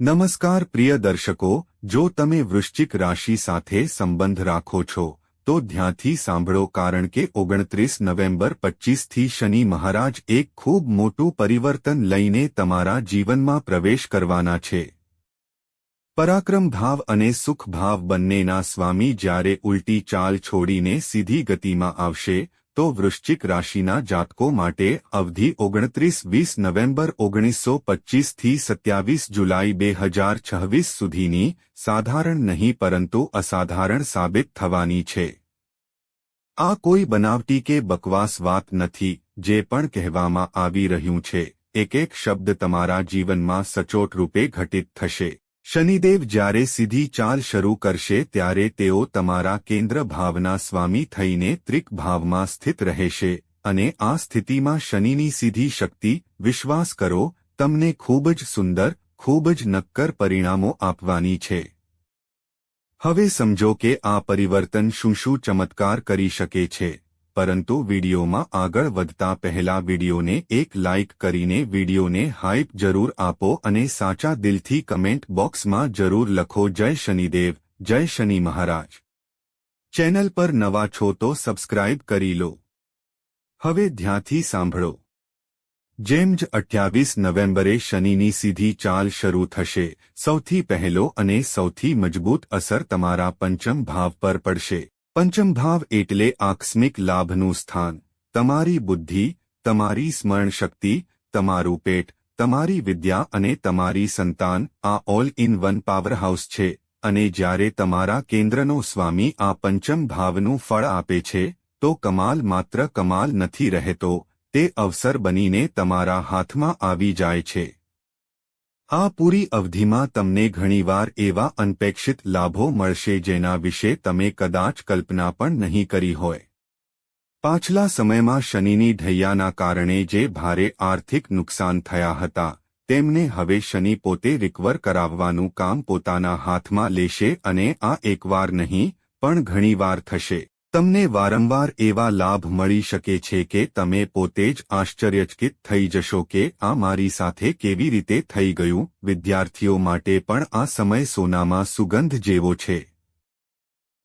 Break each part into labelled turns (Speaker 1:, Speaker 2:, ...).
Speaker 1: નમસ્કાર પ્રિય દર્શકો, જો તમે વૃશ્ચિક રાશિ સાથે સંબંધ રાખો છો, તો ધ્યાનથી સાંભળો કારણ કે ઓગણત્રીસ નવેમ્બર પચ્ચીસથી શનિ મહારાજ એક ખૂબ મોટું પરિવર્તન લઈને તમારા જીવનમાં પ્રવેશ કરવાના છે. પરાક્રમ ભાવ અને સુખ ભાવ બંનેના સ્વામી જ્યારે ઉલટી ચાલ છોડીને સીધી ગતિમાં આવશે તો વૃશ્ચિક રાશિના જાતકો માટે અવધિ ઓગણત્રીસ વીસ નવેમ્બર ઓગણીસો પચ્ચીસથી સત્યાવીસ જુલાઈ બે હજાર છવ્વીસ સુધીની સાધારણ નહીં પરંતુ અસાધારણ સાબિત થવાની છે. આ કોઈ બનાવટી કે બકવાસ વાત નથી, જે પણ કહેવામાં આવી રહ્યું છે. એક એક શબ્દ તમારા જીવનમાં સચોટ રૂપે ઘટિત થશે. શનિદેવ જ્યારે સીધી ચાલ શરૂ કરશે ત્યારે તેઓ તમારા કેન્દ્ર ભાવના સ્વામી થઈને ત્રિક ભાવમાં સ્થિત રહેશે અને આ સ્થિતિમાં શનિની સીધી શક્તિ, વિશ્વાસ કરો, તમને ખૂબ જ સુંદર, ખૂબ જ નક્કર પરિણામો આપવાની છે. હવે સમજો કે આ પરિવર્તન શું શું ચમત્કાર કરી શકે છે. પરંતુ વિડીયોમાં આગળ વધતા પહેલા વિડીયોને એક લાઇક કરીને વિડીયોને હાઇપ જરૂર આપો અને સાચા દિલથી કમેન્ટ બોક્સમાં જરૂર લખો જય શનિદેવ, જય શનિ મહારાજ. ચેનલ પર નવા છો તો સબસ્ક્રાઇબ કરી લો. હવે ધ્યાનથી સાંભળો. જેમ જ અઠ્યાવીસ નવેમ્બરે શનિની સીધી ચાલ શરૂ થશે, સૌથી પહેલો અને સૌથી મજબૂત અસર તમારા પંચમ ભાવ પર પડશે. પંચમ ભાવ એટલે આકસ્મિક લાભનું સ્થાન. તમારી બુદ્ધિ, તમારી સ્મરણ શક્તિ તમારું પેટ, તમારી વિદ્યા અને તમારી સંતાન આ ઓલ ઇન વન પાવરહાઉસ છે અને જ્યારે તમારા કેન્દ્રનો સ્વામી આ પંચમ ભાવનું ફળ આપે છે, તો કમાલ માત્ર કમાલ નથી રહેતો, તે અવસર બનીને તમારા હાથમાં આવી જાય છે. આ પૂરી અવધિમાં તમને ઘણીવાર એવા અનપેક્ષિત લાભો મળશે જેના વિશે તમે કદાચ કલ્પના પણ નહીં કરી હોય. પાછલા સમયમાં શનિની ઢૈયાના કારણે જે ભારે આર્થિક નુકસાન થયા હતા, તેમને હવે શનિ પોતે રિકવર કરાવવાનું કામ પોતાના હાથમાં લેશે અને આ એકવાર નહીં, પણ ઘણીવાર થશે. તમને વારંવાર એવા લાભ મળી શકે છે કે તમે પોતે જ આશ્ચર્યચકિત થઈ જશો કે આ મારી સાથે કેવી રીતે થઈ ગયું, વિદ્યાર્થીઓ માટે પણ આ સમય સોનામાં સુગંધ જેવો છે.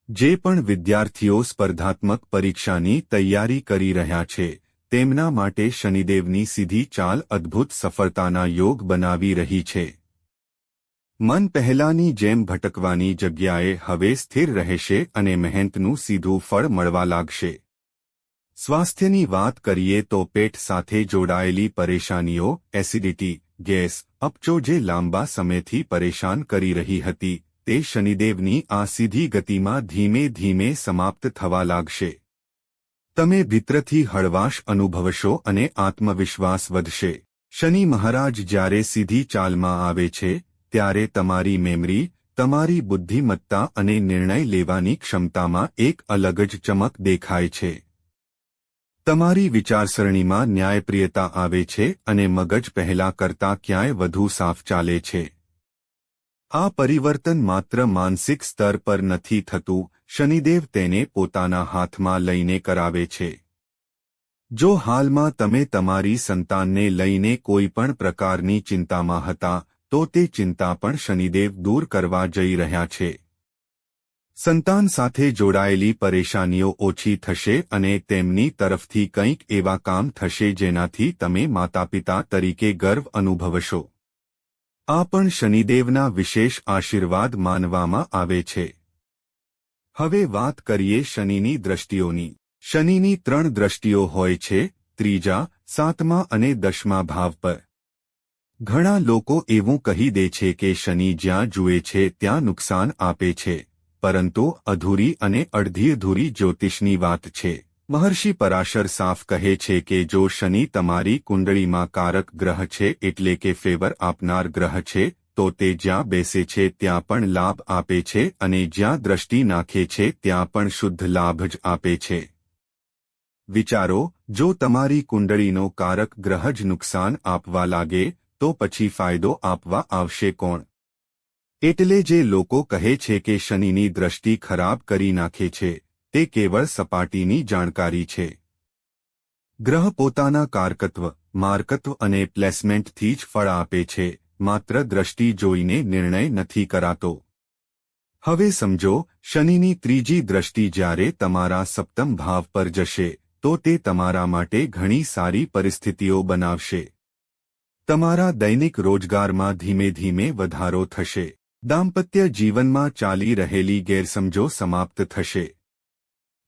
Speaker 1: જે પણ વિદ્યાર્થીઓ સ્પર્ધાત્મક પરીક્ષાની તૈયારી કરી રહ્યા છે, તેમના માટે શનિદેવની સીધી ચાલ અદ્ભુત સફળતાના યોગ બનાવી રહી છે. મન પહેલાની જેમ ભટકવાની જગ્યાએ હવે સ્થિર રહેશે અને મહેનતનું સીધું ફળ મળવા લાગશે. સ્વાસ્થ્યની વાત કરીએ તો પેટ સાથે જોડાયેલી પરેશાનીઓ, એસિડિટી, ગેસ, અપચો જે લાંબા સમયથી પરેશાન કરી રહી હતી, તે શનિદેવની આ સીધી ગતિમાં ધીમે ધીમે સમાપ્ત થવા લાગશે. તમે ભીતરથી હળવાશ અનુભવશો અને આત્મવિશ્વાસ વધશે. શનિ મહારાજ જ્યારે સીધી ચાલમાં આવે છે ત્યારે તમારી મેમરી તમારી બુદ્ધિમત્તા અને નિર્ણય લેવાની ક્ષમતામાં એક અલગ જ ચમક દેખાય છે. તમારી વિચારસરણીમાં ન્યાયપ્રિયતા આવે છે અને મગજ પહેલા કરતા ક્યાંય વધુ સાફ ચાલે છે. આ પરિવર્તન માત્ર માનસિક સ્તર પર નથી થતું, શનિદેવ તેને પોતાના હાથમાં લઈને કરાવે છે. જો હાલમાં તમે તમારી સંતાનને લઈને કોઈ પણ પ્રકારની ચિંતામાં હતા તો તે ચિંતા પણ શનિદેવ દૂર કરવા જઈ રહ્યા છે. સંતાન સાથે જોડાયેલી પરેશાનીઓ ઓછી થશે અને તેમની તરફથી કંઈક એવા કામ થશે જેનાથી તમે માતાપિતા તરીકે ગર્વ અનુભવશો. આ પણ શનિદેવના વિશેષ આશીર્વાદ માનવામાં આવે છે. હવે વાત કરીએ શનિની દ્રષ્ટિઓની. શનિની ત્રણ દ્રષ્ટિઓ હોય છે, ત્રીજા, સાતમા અને દસમા ભાવ પર. ઘણા લોકો એવું કહી દે છે કે શનિ જ્યાં જુએ છે ત્યાં નુકસાન આપે છે, પરંતુ અધૂરી અને અડધી અધૂરી જ્યોતિષની વાત છે. મહર્ષિ પરાશર સાફ કહે છે કે જો શનિ તમારી કુંડળીમાં કારક ગ્રહ છે એટલે કે ફેવર આપનાર ગ્રહ છે, તો તે જ્યાં બેસે છે ત્યાં પણ લાભ આપે છે અને જ્યાં દ્રષ્ટિ નાખે છે ત્યાં પણ શુદ્ધ લાભ જ આપે છે. વિચારો, જો તમારી કુંડળીનો કારક ગ્રહ જ નુકસાન આપવા લાગે તો પછી ફાયદો આપવા આવશે કોણ? એટલે જે લોકો કહે છે કે શનિની દ્રષ્ટિ ખરાબ કરી નાખે છે, તે કેવળ સપાટીની જાણકારી છે. ગ્રહ પોતાના કારકત્વ, માર્કત્વ અને પ્લેસમેન્ટથી જ ફળ આપે છે, માત્ર દ્રષ્ટિ જોઈને નિર્ણય નથી કરાતો. હવે સમજો, શનિની ત્રીજી દ્રષ્ટિ જ્યારે તમારા સપ્તમ ભાવ પર જશે, તો તે તમારા માટે ઘણી સારી પરિસ્થિતિઓ બનાવશે. તમારા દૈનિક રોજગારમાં ધીમે ધીમે વધારો થશે. દાંપત્ય જીવનમાં ચાલી રહેલી ગેરસમજો સમાપ્ત થશે.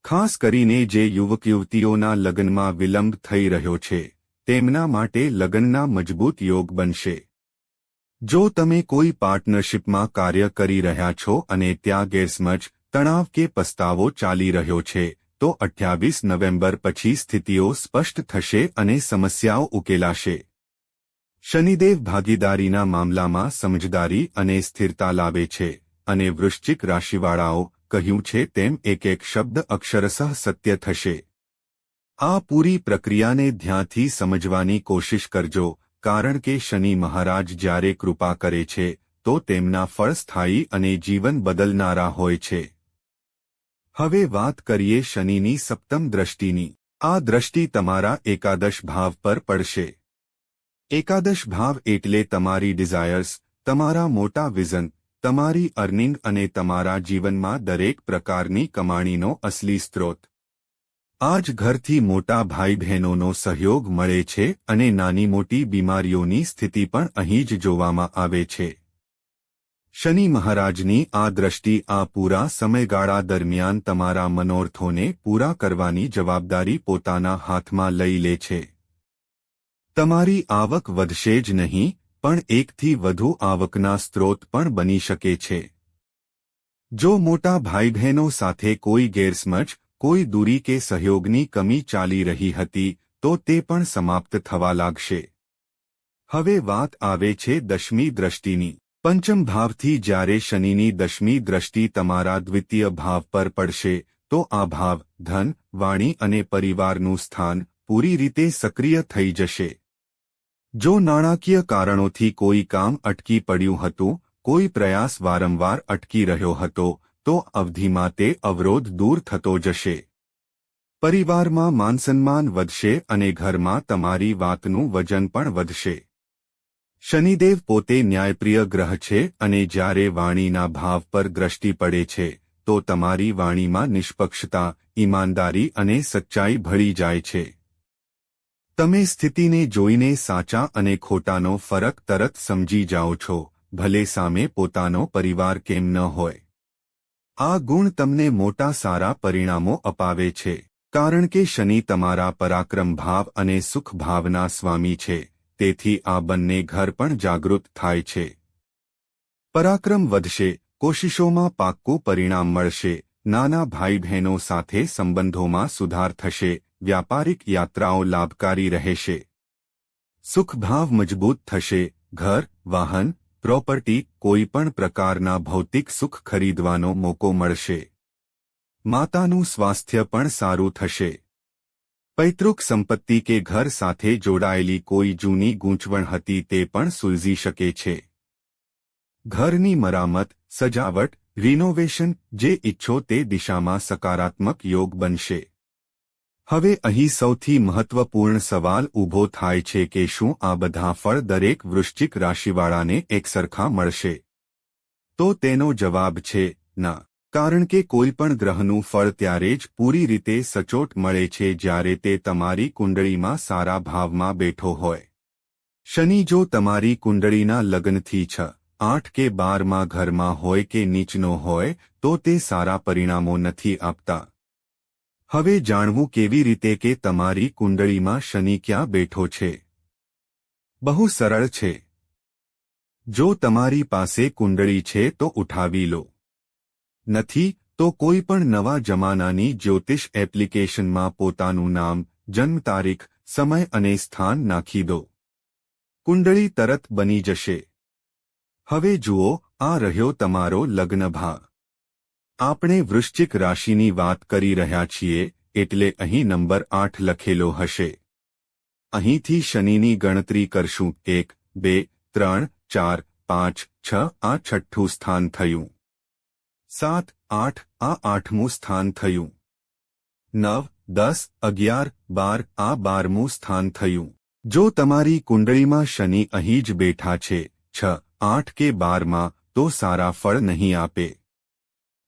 Speaker 1: ખાસ કરીને જે યુવક યુવતીઓના લગ્નમાં વિલંબ થઈ રહ્યો છે, તેમના માટે લગ્નના મજબૂત યોગ બનશે. જો તમે કોઈ પાર્ટનરશિપમાં કાર્ય કરી રહ્યા છો અને ત્યાં ગેરસમજ, તણાવ કે પસ્તાવો ચાલી રહ્યો છે, તો અઠ્યાવીસ નવેમ્બર પછી સ્થિતિઓ સ્પષ્ટ થશે અને સમસ્યાઓ ઉકેલાશે. શનિદેવ ભાગીદારીના મામલામાં સમજદારી અને સ્થિરતા લાવે છે અને વૃશ્ચિક રાશિવાળાઓ કહ્યું છે તેમ એક એક શબ્દ અક્ષરશઃ સત્ય થશે. આ પૂરી પ્રક્રિયાને ધ્યાનથી સમજવાની કોશિશ કરજો, કારણ કે શનિ મહારાજ જ્યારે કૃપા કરે છે, તો તેમના ફળ સ્થાયી અને જીવન બદલનારા હોય છે. હવે વાત કરીએ શનિની સપ્તમ દ્રષ્ટિની. આ દ્રષ્ટિ તમારા એકાદશ ભાવ પર પડશે. એકાદશ ભાવ એટલે તમારી ડિઝાયર્સ તમારા મોટા વિઝન તમારી અર્નિંગ અને તમારા જીવનમાં દરેક પ્રકારની કમાણીનો અસલી સ્ત્રોત. આજ ઘરથી મોટા ભાઈ બહેનોનો સહયોગ મળે છે અને નાની મોટી બીમારીઓની સ્થિતિ પણ અહીં જ જોવામાં આવે છે. શનિ મહારાજની આ દ્રષ્ટિ આ પૂરા સમયગાળા દરમિયાન તમારા મનોર્થોને પૂરા કરવાની જવાબદારી પોતાના હાથમાં લઈ લે છે. તમારી આવક વધશે જ નહીં, પણ એકથી વધુ આવકના સ્ત્રોત પણ બની શકે છે. જો મોટા ભાઈ બહેનો સાથે કોઈ ગેરસમજ, કોઈ દૂરી કે સહયોગની કમી ચાલી રહી હતી, તો તે પણ સમાપ્ત થવા લાગશે. હવે વાત આવે છે દશમી દ્રષ્ટિની. પંચમ ભાવથી જ્યારે શનિની દશમી દ્રષ્ટિ તમારા દ્વિતીય ભાવ પર પડશે, તો આ ભાવ, ધન, વાણી અને પરિવારનું સ્થાન, પૂરી રીતે સક્રિય થઈ જશે. જો નાણાકીય કારણોથી કોઈ કામ અટકી પડ્યું હતું, કોઈ પ્રયાસ વારંવાર અટકી રહ્યો હતો, તો અવધિમાં તે અવરોધ દૂર થતો જશે. પરિવારમાં માનસન્માન વધશે અને ઘરમાં તમારી વાતનું વજન પણ વધશે. શનિદેવ પોતે ન્યાયપ્રિય ગ્રહ છે અને જ્યારે વાણીના ભાવ પર દ્રષ્ટિ પડે છે, તો તમારી વાણીમાં નિષ્પક્ષતા, ઈમાનદારી અને સચ્ચાઈ ભળી જાય છે. તમે સ્થિતિને જોઈને સાચા અને ખોટાનો ફરક તરત સમજી જાઓ છો, ભલે સામે પોતાનો પરિવાર કેમ ન હોય. આ ગુણ તમને મોટા સારા પરિણામો અપાવે છે, કારણ કે શનિ તમારા પરાક્રમ ભાવ અને સુખ ભાવના સ્વામી છે, તેથી આ બંને ઘર પણ જાગૃત થાય છે. પરાક્રમ વધશે, કોશિશોમાં પાક્કું પરિણામ મળશે, નાના ભાઈ બહેનો સાથે સંબંધોમાં સુધાર થશે વ્યાપારિક યાત્રાઓ લાભકારી રહેશે. સુખભાવ મજબૂત થશે. ઘર, વાહન, પ્રોપર્ટી કોઈપણ પ્રકારના ભૌતિક સુખ ખરીદવાનો મોકો મળશે. માતાનું સ્વાસ્થ્ય પણ સારું થશે. પૈતૃક સંપત્તિ કે ઘર સાથે જોડાયેલી કોઈ જૂની ગૂંચવણ હતી તે પણ સુલઝી શકે છે. ઘરની મરામત, સજાવટ રિનોવેશન જે ઇચ્છો તે દિશામાં સકારાત્મક યોગ બનશે. હવે અહીં સૌથી મહત્વપૂર્ણ સવાલ ઊભો થાય છે કે શું આ બધા ફળ દરેક વૃશ્ચિક રાશિવાળાને એકસરખા મળશે? તો તેનો જવાબ છે, ના. કારણ કે કોઈપણ ગ્રહનું ફળ ત્યારે જ પૂરી રીતે સચોટ મળે છે જ્યારે તે તમારી કુંડળીમાં સારા ભાવમાં બેઠો હોય. શનિ જો તમારી કુંડળીના લગ્નથી છ, આઠ કે બારમાં ઘરમાં હોય કે નીચનો હોય, તો તે સારા પરિણામો નથી આપતા. હવે જાણવું કેવી રીતે કે તમારી કુંડળીમાં શનિ ક્યાં બેઠો છે? બહુ સરળ છે. જો તમારી પાસે કુંડળી છે તો ઉઠાવી લો. નથી તો કોઈ પણ નવા જમાનાની જ્યોતિષ એપ્લિકેશનમાં પોતાનું નામ, જન્મ તારીખ, સમય અને સ્થાન નાખી દો. કુંડળી તરત બની જશે. હવે જુઓ, આ રહ્યો તમારો લગ્નભા આપણે વૃશ્ચિક રાશિની વાત કરી રહ્યા છીએ, એટલે અહીં નંબર આઠ લખેલો હશે. અહીંથી શનિની ગણતરી કરશું, એક, બે, ત્રણ, ચાર, પાંચ, છ, આ છઠ્ઠું સ્થાન થયું. સાત, આઠ, આ આઠમું સ્થાન થયું. નવ, દસ, અગિયાર, બાર, આ બારમું સ્થાન થયું. જો તમારી કુંડળીમાં શનિ અહીં જ બેઠા છે, છ, આઠ કે બારમાં, તો સારા ફળ નહીં આપે.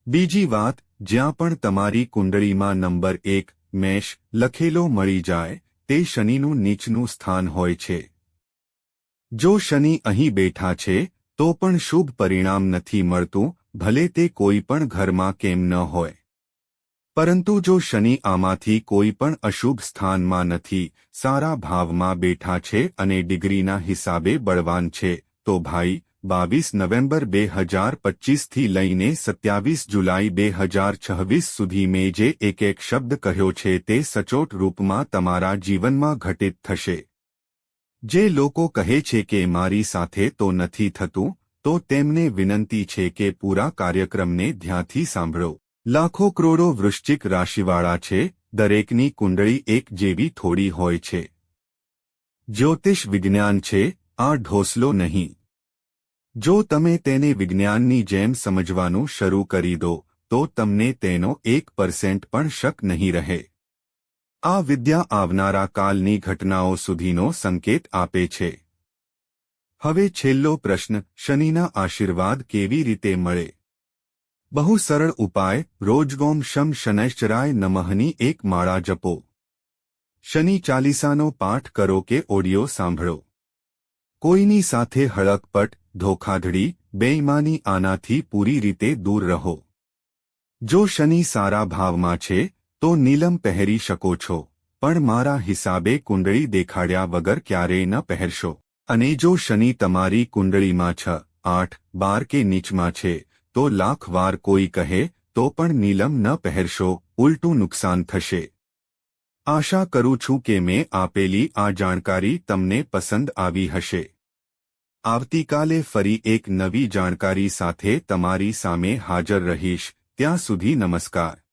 Speaker 1: બીજી વાત, જ્યાં પણ તમારી કુંડળીમાં નંબર એક મેષ લખેલો મળી જાય, તે શનિનું નીચનું સ્થાન હોય છે. જો શનિ અહીં બેઠા છે, તો પણ શુભ પરિણામ નથી મળતું, ભલે તે કોઈ પણ ઘરમાં કેમ ન હોય. પરંતુ જો શનિ આમાંથી કોઈ પણ અશુભ સ્થાનમાં નથી, સારા ભાવમાં બેઠા છે અને ડિગ્રીના હિસાબે બળવાન છે, તો ભાઈ બાવીસ નવેમ્બર બે હજાર પચીસથી લઈને સત્યાવીસ જુલાઈ બે હજાર છવ્વીસ સુધી મેં જે એક એક શબ્દ કહ્યો છે તે સચોટ રૂપમાં તમારા જીવનમાં ઘટિત થશે. જે લોકો કહે છે કે મારી સાથે તો નથી થતું, તો તેમને વિનંતી છે કે પૂરા કાર્યક્રમને ધ્યાનથી સાંભળો. લાખો કરોડો વૃશ્ચિક રાશિવાળા છે, દરેકની કુંડળી એક જેવી થોડી હોય છે. જ્યોતિષ વિજ્ઞાન છે, આ ઢોસલો નહીં. જો તમે તેને વિજ્ઞાનની જેમ સમજવાનું શરૂ કરી દો, તો તમને તેનો એક પર્સેન્ટ પણ શક નહીં રહે. આ વિદ્યા આવનારા કાલની ઘટનાઓ સુધીનો સંકેત આપે છે. હવે છેલ્લો પ્રશ્ન, શનિના આશીર્વાદ કેવી રીતે મળે? બહુ સરળ ઉપાય રોજગોમ શમ શનૈશ્ચરાય નમહની એક માળા જપો. શનિ ચાલીસાનો પાઠ કરો કે ઓડિયો સાંભળો. કોઈની સાથે હળકપટ, ધોખાધડી, બેઈમાની આનાથી પૂરી રીતે દૂર રહો. જો શનિ સારા ભાવમાં છે, તો નીલમ પહેરી શકો છો, પણ મારા હિસાબે કુંડળી દેખાડ્યા વગર ક્યારેય ન પહેરશો. અને જો શનિ તમારી કુંડળીમાં છ, આઠ, બાર કે નીચમાં છે, તો લાખ વાર કોઈ કહે, તો પણ નીલમ ન પહેરશો, ઉલટું નુકસાન થશે. આશા કરું છું કે મેં આપેલી આ જાણકારી તમને પસંદ આવી હશે. આવતીકાલે ફરી એક નવી જાણકારી સાથે તમારી સામે હાજર રહીશ. ત્યાં સુધી નમસ્કાર.